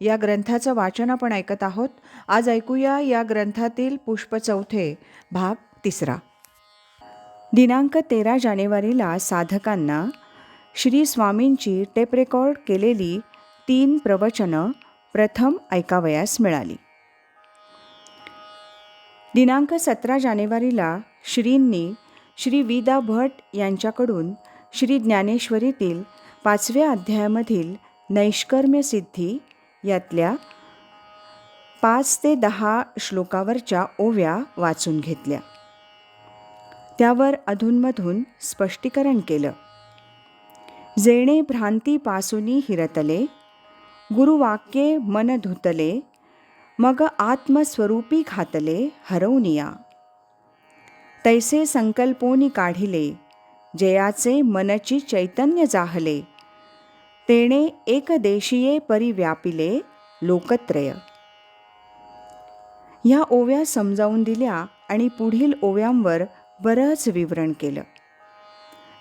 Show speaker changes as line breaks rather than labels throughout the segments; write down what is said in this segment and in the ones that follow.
या ग्रंथाचं वाचन आपण ऐकत आहोत. आज ऐकूया या ग्रंथातील पुष्प चौथे भाग तिसरा. दिनांक तेरा जानेवारीला साधकांना श्री स्वामींची टेप रेकॉर्ड केलेली तीन प्रवचनं प्रथम ऐकावयास मिळाली. दिनांक सतरा जानेवारीला श्रींनी श्री विदा भट यांच्याकडून श्री ज्ञानेश्वरीतील पाचव्या अध्यायामधील नैष्कर्म्य सिद्धी यातल्या पाच ते दहा श्लोकावरच्या ओव्या वाचून घेतल्या. त्यावर अधूनमधून स्पष्टीकरण केलं. जेणे भ्रांतीपासूनी हिरतले गुरुवाक्ये मन धुतले मग आत्मस्वरूपी घातले हरवनिया तैसे संकल्पोनी काढिले जयाचे मनची चैतन्य जाहले तेणे एकदेशीये परिव्यापिले लोकत्रय. ह्या ओव्या समजावून दिल्या आणि पुढील ओव्यांवर बरंच विवरण केलं.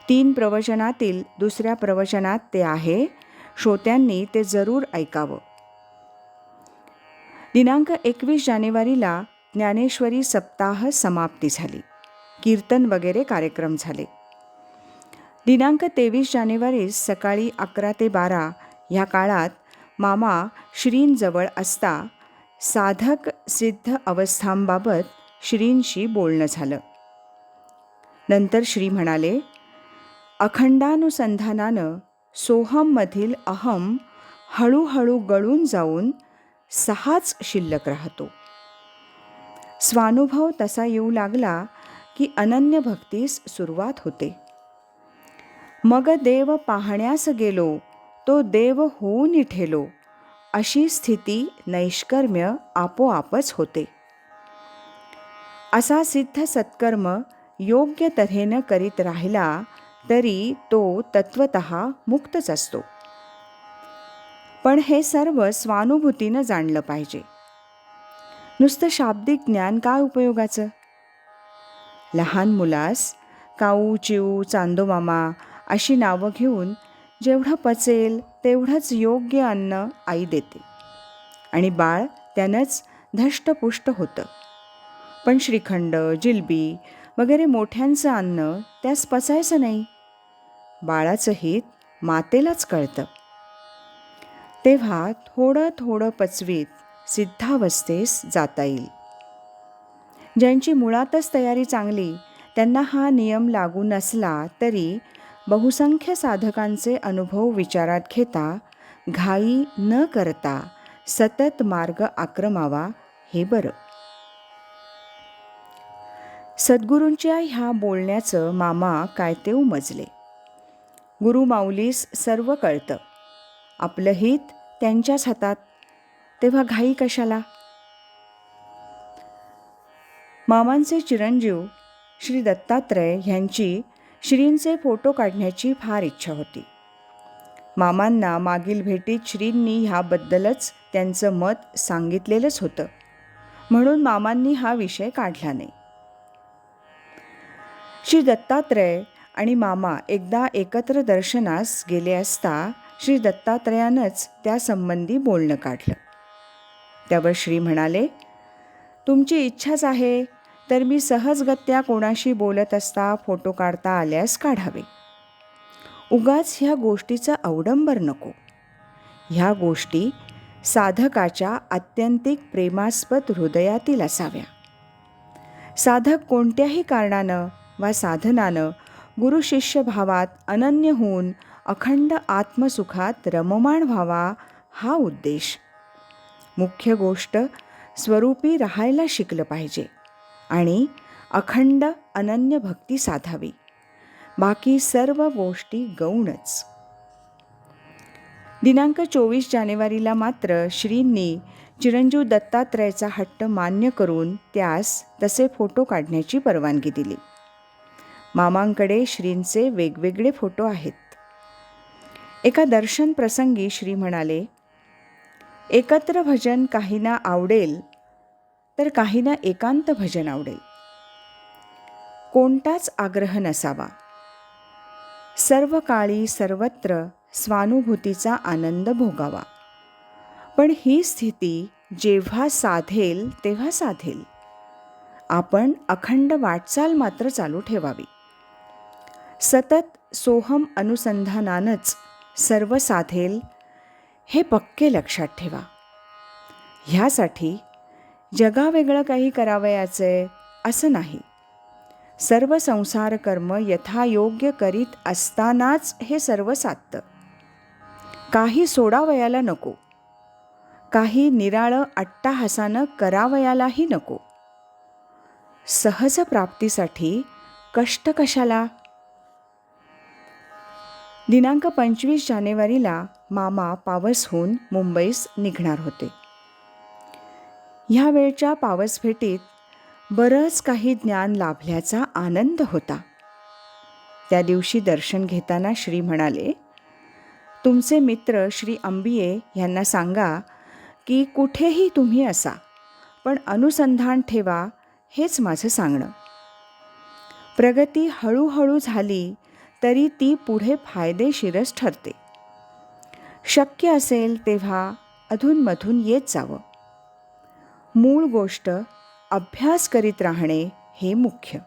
तीन प्रवचनातील दुसऱ्या प्रवचनात ते आहे श्रोत्यांनी ते जरूर ऐकावं. दिनांक एकवीस जानेवारीला ज्ञानेश्वरी सप्ताह समाप्ती झाली. कीर्तन वगैरे कार्यक्रम झाले. दिनांक तेवीस जानेवारीस सकाळी अकरा ते बारा ह्या काळात मामा श्रींजवळ असता साधक सिद्ध अवस्थांबाबत श्रींशी बोलणं झालं. नंतर श्री म्हणाले अखंडानुसंधानानं सोहममधील अहम हळूहळू गळून जाऊन सहाच शिल्लक राहतो. स्वानुभव तसा येऊ लागला की अनन्य भक्तीस सुरुवात होते. मग देव पाहण्यास गेलो. तो देव होऊन ठेलो अशी स्थिती नैष्कर्म्य आपोआपच होते. असा सिद्ध सत्कर्म योग्य तऱ्हेनं करीत राहिला तरी तो तत्वत मुक्तच असतो. पण हे सर्व स्वानुभूतीनं जाणलं पाहिजे. नुसतं शाब्दिक ज्ञान काय उपयोगाचं? लहान मुलास काऊ चिऊ चांदोमामा अशी नावं घेऊन जेवढं पचेल तेवढंच योग्य अन्न आई देते. आणि बाळ त्यानंच धष्टपुष्ट होतं. पण श्रीखंड जिलबी वगैरे मोठ्यांचं अन्न त्यास पचायचं नाही. बाळाचं हित मातेलाच कळतं. तेव्हा थोडं थोडं पचवीत सिद्धावस्थेस जाता येईल. ज्यांची मुळातच तयारी चांगली त्यांना हा नियम लागू नसला तरी बहुसंख्य साधकांचे अनुभव विचारात घेता घाई न करता सतत मार्ग आक्रमावा हे बरं. सद्गुरूंच्या ह्या बोलण्याचं मामा काय ते उमजले गुरु माऊलीस सर्व कळतं. आपलं हित त्यांच्याच हातात. तेव्हा घाई कशाला? मामांचे चिरंजीव श्री दत्तात्रय ह्यांची श्रींचे फोटो काढण्याची फार इच्छा होती. मामांना मागील भेटीत श्रींनी ह्याबद्दलच त्यांचं मत सांगितलेलंच होतं. म्हणून मामांनी हा विषय काढला नाही. श्री दत्तात्रय आणि मामा एकदा एकत्र दर्शनास गेले असता श्री दत्तात्रयानंच त्यासंबंधी बोलणं काढलं. त्यावर श्री म्हणाले तुमची इच्छाच आहे तर मी सहजगत्या कोणाशी बोलत असता फोटो काढता आल्यास काढावे. उगाच ह्या गोष्टीचं अवडंबर नको. ह्या गोष्टी साधकाच्या आत्यंतिक प्रेमास्पद हृदयातील असाव्या. साधक कोणत्याही कारणानं वा साधनानं गुरुशिष्य भावात अनन्य होऊन अखंड आत्मसुखात रममाण व्हावा हा उद्देश. मुख्य गोष्ट स्वरूपी राहायला शिकलं पाहिजे. आणि अखंड अनन्य भक्ती साधावी. बाकी सर्व गोष्टी गौणच. दिनांक चोवीस जानेवारीला मात्र श्रींनी चिरंजीव दत्तात्रयाचा हट्ट मान्य करून त्यास तसे फोटो काढण्याची परवानगी दिली. मामांकडे श्रींचे वेगवेगळे फोटो आहेत. एका दर्शन प्रसंगी श्री म्हणाले एकत्र भजन काहींना आवडेल तर काहींना एकांत भजन आवडेल. कोणताच आग्रह नसावा. सर्व काळी सर्वत्र स्वानुभूतीचा आनंद भोगावा. पण ही स्थिती जेव्हा साधेल तेव्हा साधेल. आपण अखंड वाटचाल मात्र चालू ठेवावी. सतत सोहम अनुसंधानानच सर्व साधेल हे पक्के लक्षात ठेवा. ह्यासाठी जगावेगळं काही करावयाचे असं नाही. सर्व संसार कर्म यथायोग्य करीत असतानाच हे सर्व साधतं काही सोडावयाला नको. काही निराळं अट्टाहासानं करावयालाही नको. सहज प्राप्तीसाठी कष्ट कशाला? दिनांक पंचवीस जानेवारीला मामा पावसहून मुंबईस निघणार होते. ह्या वेळच्या पावसभेटीत बरंच काही ज्ञान लाभल्याचा आनंद होता. त्या दिवशी दर्शन घेताना श्री म्हणाले तुमचे मित्र श्री अंबिये यांना सांगा की कुठेही तुम्ही असा पण अनुसंधान ठेवा हेच माझं सांगणं. प्रगती हळूहळू झाली तरी ती पुढे फायदेशीरच ठरते. शक्य असेल तेव्हा अधूनमधून येत जावं. मूळ गोष्ट अभ्यास करीत राहणे हे मुख्य.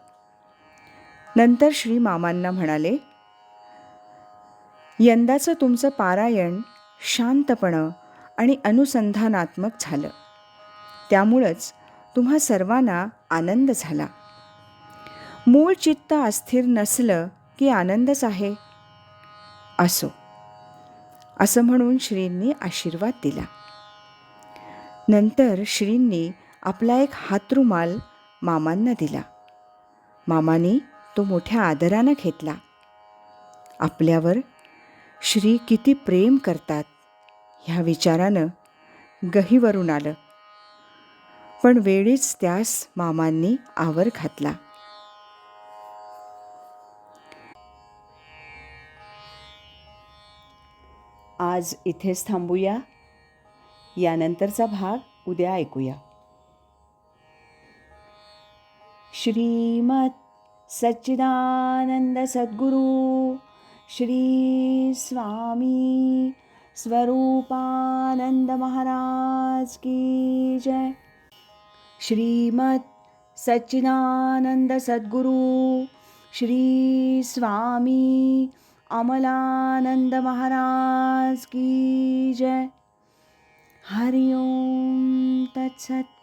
नंतर श्री मामांना म्हणाले यंदाचं तुमचं पारायण शांतपणं आणि अनुसंधानात्मक झालं. त्यामुळंच तुम्हा सर्वांना आनंद झाला. मूळ चित्त अस्थिर नसलं की आनंदच आहे. असो. असं म्हणून श्रींनी आशीर्वाद दिला. नंतर श्रींनी आपला एक हातरुमाल मामांना दिला. मामाने तो मोठ्या आदरानं घेतला. आपल्यावर श्री किती प्रेम करतात ह्या विचारानं गहीवरून आलं. पण वेळीच त्यास मामांनी आवर घातला. आज इथेच थांबूया. यानंतरचा भाग उद्या ऐकूया. श्रीमत सच्चिदानंद सद्गुरु श्री स्वामी स्वरूपानंद महाराज की जय. श्रीमत सच्चिदानंद सद्गुरु श्री स्वामी अमलानंद महाराज की जय. हरि ओम तत्सत्